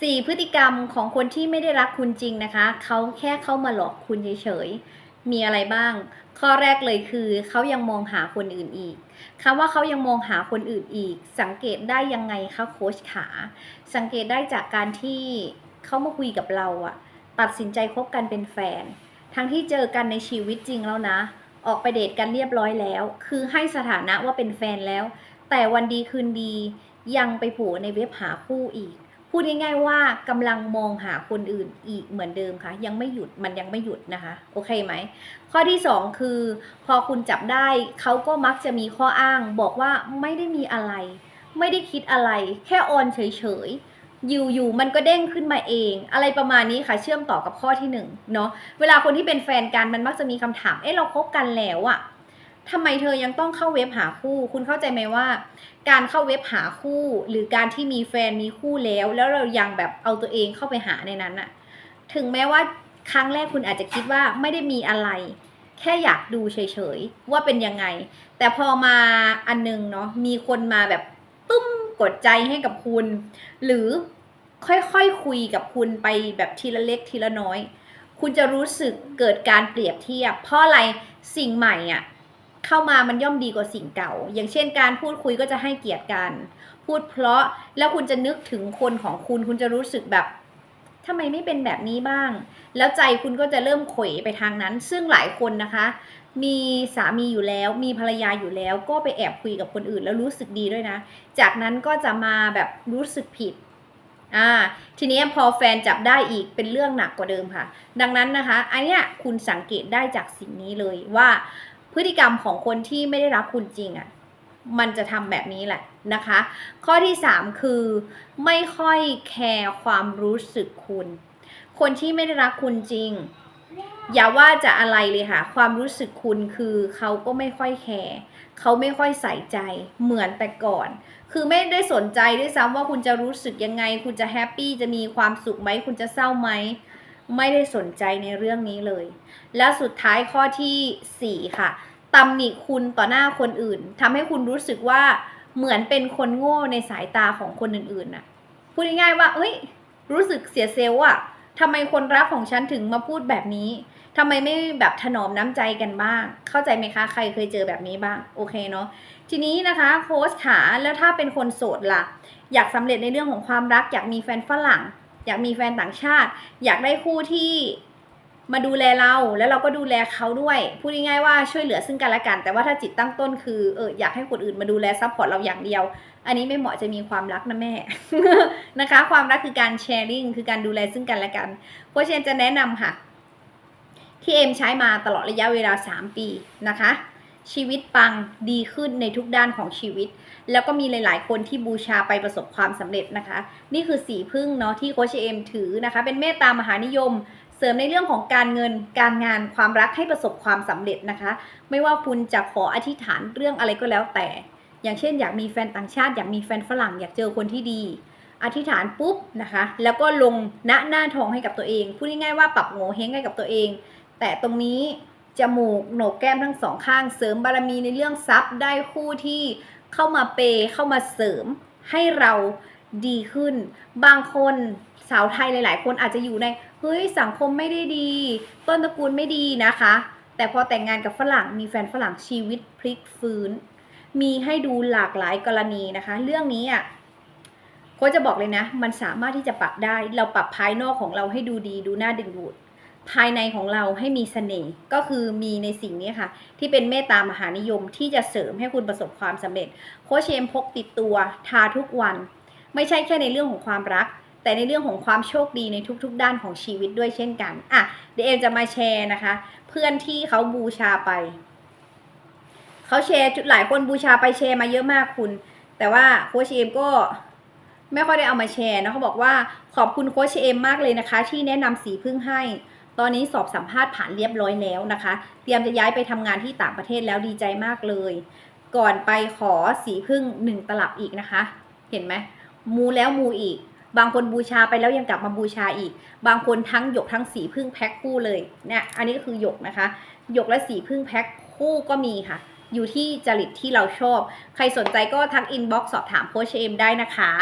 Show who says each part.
Speaker 1: สี่พฤติกรรมของคนที่ไม่ได้รักคุณจริงนะคะ เขาแค่เข้ามาหลอกคุณเฉยๆ มีอะไรบ้าง ข้อแรกเลยคือ เขายังมองหาคนอื่นอีกคำว่าเขายังมองหาคนอื่นอีก สังเกตได้ยังไงคะโค้ชขา สังเกตได้จากการที่เขามาคุยกับเราอะตัดสินใจคบกันเป็นแฟน ทั้งที่เจอกันในชีวิตจริงแล้วนะ ออกไปเดทกันเรียบร้อยแล้ว คือให้สถานะว่าเป็นแฟนแล้ว แต่วันดีคืนดียังไปโผูในเว็บหาคู่อีก พูดง่ายๆว่ากำลังมองหาคนอื่นอีกเหมือนเดิมค่ะ ยังไม่หยุดมันยังไม่หยุดนะคะ โอเคไหม ข้อที่ 2 คือ พอคุณจับได้เขาก็มักจะมีข้ออ้าง บอกว่าไม่ได้มีอะไร ไม่ได้คิดอะไร แค่ออนเฉยๆอยู่ๆมันก็เด้งขึ้นมาเอง อะไรประมาณนี้ค่ะ เชื่อมต่อกับข้อที่หนึ่งเนาะเวลาคนที่เป็นแฟนกันมันมักจะมีคำถามเอ๊ะเราคบกันแล้วอะ ทำไมเธอยังต้องเข้าเว็บหาคู่ คุณเข้าใจไหมว่า การเข้าเว็บหาคู่ หรือการที่มีแฟนมีคู่แล้ว แล้วเรายังแบบเอาตัวเองเข้าไปหาในนั้นอะถึงแม้ว่าครั้งแรกคุณอาจจะคิดว่าไม่ได้มีอะไร แค่อยากดูเฉยๆ ว่าเป็นยังไง แต่พอมาอันนึงเนาะมีคนมาแบบตุ้มกดใจให้กับคุณ หรือค่อยๆคคุยกับคุณไปแบบทีละเล็กทีละน้อย คุณจะรู้สึกเกิดการเปรียบเทียบ เพราะอะไรสิ่งใหม่อะ เข้ามามันย่อมดีกว่าสิ่งเก่า อย่างเช่นการพูดคุยก็จะให้เกียรติกัน พูดเพราะแล้วคุณจะนึกถึงคนของคุณ คุณจะรู้สึกแบบทำไมไม่เป็นแบบนี้บ้าง แล้วใจคุณก็จะเริ่มขวไปทางนั้น ซึ่งหลายคนนะคะ มีสามีอยู่แล้ว มีภรรยาอยู่แล้ว ก็ไปแอบคุยกับคนอื่น แล้วรู้สึกดีด้วยนะ จากนั้นก็จะมาแบบรู้สึกผิดอ่าทีนี้พอแฟนจับได้อีกเป็นเรื่องหนักกว่าเดิมค่ะ ดังนั้นนะคะ อันเนี้ยคุณสังเกตได้จากสิ่งนี้เลยว่า พฤติกรรมของคนที่ไม่ได้รักคุณจริงอะ่ะมันจะทำแบบนี้แหละนะคะ ข้อที่ 3 คือไม่ค่อยแคร์ความรู้สึกคุณ คนที่ไม่ได้รักคุณจริง อย่าว่าจะอะไรเลยค่ะ ความรู้สึกคุณคือเขาก็ไม่ค่อยแคร์เขาไม่ค่อยใส่ใจเหมือนแต่ก่อน คือไม่ได้สนใจด้วยซ้ำว่าคุณจะรู้สึกยังไง คุณจะแฮปปี้จะมีความสุขไหมคุณจะเศร้าไหม ไม่ได้สนใจในเรื่องนี้เลย และสุดท้ายข้อทีสี่ 4 ค่ะตำหนิคุณต่อหน้าคนอื่นทำให้คุณรู้สึกว่าเหมือนเป็นคนโง่ในสายตาของคนอื่นๆน่ะพูดง่ายๆว่าเอ้ย รู้สึกเสียเซลล์อะทำไมคนรักของฉันถึงมาพูดแบบนี้ทำไมไม่แบบถนอมน้ำใจกันบ้าง เข้าใจไหมคะ ใครเคยเจอแบบนี้บ้าง โอเคเนาะ ทีนี้นะคะโค้ชขาแล้วถ้าเป็นคนโสดล่ะ อยากสำเร็จในเรื่องของความรัก อยากมีแฟนฝรั่ง อยากมีแฟนต่างชาติ อยากได้คู่ที่มาดูแลเราแล้วเราก็ดูแลเขาด้วย พูดง่ายๆว่าช่วยเหลือซึ่งกันและกัน แต่ว่าถ้าจิตตั้งต้นคือเอออยากให้คนอื่นมาดูแลซัพพอร์ตเราอย่างเดียว อันนี้ไม่เหมาะจะมีความรักนะแม่นะคะ ความรักคือการแชร์ลิงคือการดูแลซึ่งกันและกันเพราะฉะนั้นจะแนะนำค่ะ ที่เอ็มใช้มาตลอดระยะเวลา 3 ปีนะคะ ชีวิตปังดีขึ้นในทุกด้านของชีวิต แล้วก็มีหลาย ๆ คนที่บูชาไปประสบความสำเร็จนะคะ นี่คือสีพึ่งเนาะที่โคชเอมถือนะคะ เป็นเมตตามหานิยม เสริมในเรื่องของการเงินการงานความรักให้ประสบความสำเร็จนะคะ ไม่ว่าคุณจะขออธิษฐานเรื่องอะไรก็แล้วแต่ อย่างเช่น อยากมีแฟนต่างชาติอยากมีแฟนฝรั่งอยากเจอคนที่ดีอธิษฐานปุ๊บนะคะ แล้วก็ลงณหน้าทองให้กับตัวเอง พูดง่ายๆว่าปรับโงเฮงให้กับตัวเอง แต่ตรงนี้ จมูกโหนกแก้มทั้งสองข้างเสริมบารมีในเรื่องทรัพย์ได้คู่ที่เข้ามาเปย์เข้ามาเสริมให้เราดีขึ้น บางคนสาวไทยหลาย ๆ คนอาจจะอยู่ในเฮ้ยสังคมไม่ได้ดี ต้นตระกูลไม่ดีนะคะ แต่พอแต่งงานกับฝรั่งมีแฟนฝรั่งชีวิตพลิกฟื้น มีให้ดูหลากหลายกรณีนะคะ เรื่องนี้อะโค้ชจะบอกเลยนะ มันสามารถที่จะปรับได้ เราปรับภายนอกของเราให้ดูดีดูน่าดึงดูด ภายในของเราให้มีเสน่ห์ก็คือมีในสิ่งนี้ค่ะ ที่เป็นเมตตามหานิยมที่จะเสริมให้คุณประสบความสำเร็จ โคชเชมพกติดตัวทาทุกวัน ไม่ใช่แค่ในเรื่องของความรัก แต่ในเรื่องของความโชคดีในทุก ๆ ด้านของชีวิตด้วยเช่นกันอะเดี๋ยวเอมจะมาแชร์นะคะ เพื่อนที่เขาบูชาไปเขาแชร์จุดหลายคนบูชาไปแชร์มาเยอะมากคุณ แต่ว่าโคชเอมก็ไม่ค่อยได้เอามาแชร์นะเขาบอกว่าขอบคุณโคชเอมมากเลยนะคะ ที่แนะนำสีพึ่งให้ ตอนนี้สอบสัมภาษณ์ผ่านเรียบร้อยแล้วนะคะ เตรียมจะย้ายไปทำงานที่ต่างประเทศแล้วดีใจมากเลย ก่อนไปขอสีพึ่งหนึ่งตลับอีกนะคะ เห็นไหมมูแล้วมูอีก บางคนบูชาไปแล้วยังกลับมาบูชาอีก บางคนทั้งหยกทั้งสีพึ่งแพ็คคู่เลยเนี่ยอันนี้ก็คือหยกนะคะหยกและสีพึ่งแพ็คคู่ก็มีค่ะ อยู่ที่จริตที่เราชอบ ใครสนใจก็ทักอินบ็อกซ์สอบถามโค้ชเอมได้นะคะ